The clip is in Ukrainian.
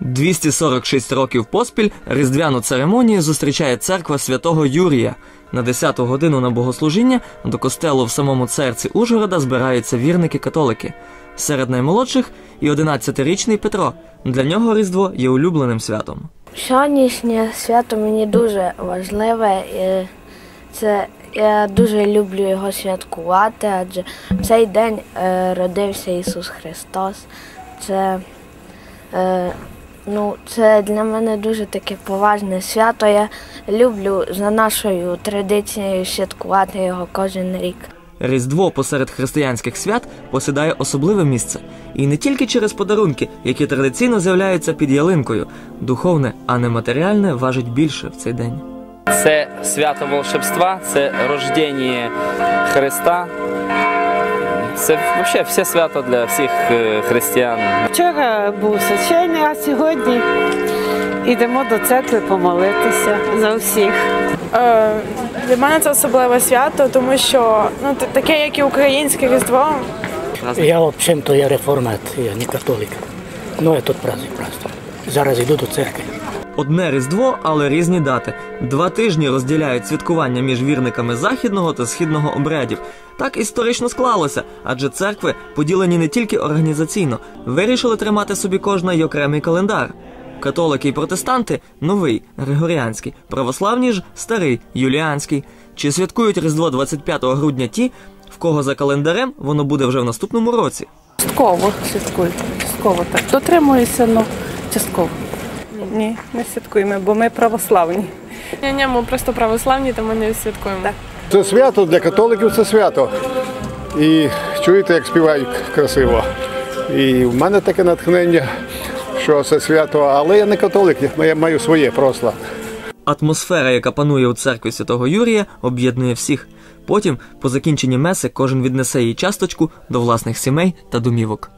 246 років поспіль різдвяну церемонію зустрічає церква святого Юрія. На 10 годину на богослужіння до костелу в самому серці Ужгорода збираються вірники-католики. Серед наймолодших і 11-річний Петро. Для нього Різдво є улюбленим святом. Сьогоднішнє свято мені дуже важливе. І це я дуже люблю його святкувати, адже в цей день е, родився Ісус Христос. Це, е, ну, це для мене дуже таке поважне свято. Я люблю за нашою традицією святкувати його кожен рік. Різдво посеред християнських свят посідає особливе місце. І не тільки через подарунки, які традиційно з'являються під ялинкою. Духовне, а не матеріальне важить більше в цей день. Це свято волшебства, це рождення Христа. Це взагалі все свято для всіх е, християн. Вчора був священний, а сьогодні йдемо до церкви помолитися за всіх. Е, Для мене це особливе свято, тому що ну, таке, як і українське Різдво, Я взагалі-то я реформат, я не католик. Ну, я тут праздник просто. Зараз йду до церкви. Одне Різдво, але різні дати. Два тижні розділяють святкування між вірниками західного та східного обрядів. Так історично склалося, адже церкви поділені не тільки організаційно, вирішили тримати собі кожна й окремий календар. Католики і протестанти новий григоріанський, православні ж старий юліанський. Чи святкують Різдво 25 грудня ті, в кого за календарем воно буде вже в наступному році? Частково святкую. Частково так. Дотримуюся, ну частково. Ні, не святкуємо, бо ми православні. ні, ні, ми просто православні, тому не святкуємо. Це свято для католиків це свято. І чуєте, як співають красиво. І в мене таке натхнення, що це свято, але я не католик, я маю своє просто. Атмосфера, яка панує у церкві святого Юрія, об'єднує всіх. Потім, по закінченні меси, кожен віднесе їй часточку до власних сімей та домівок.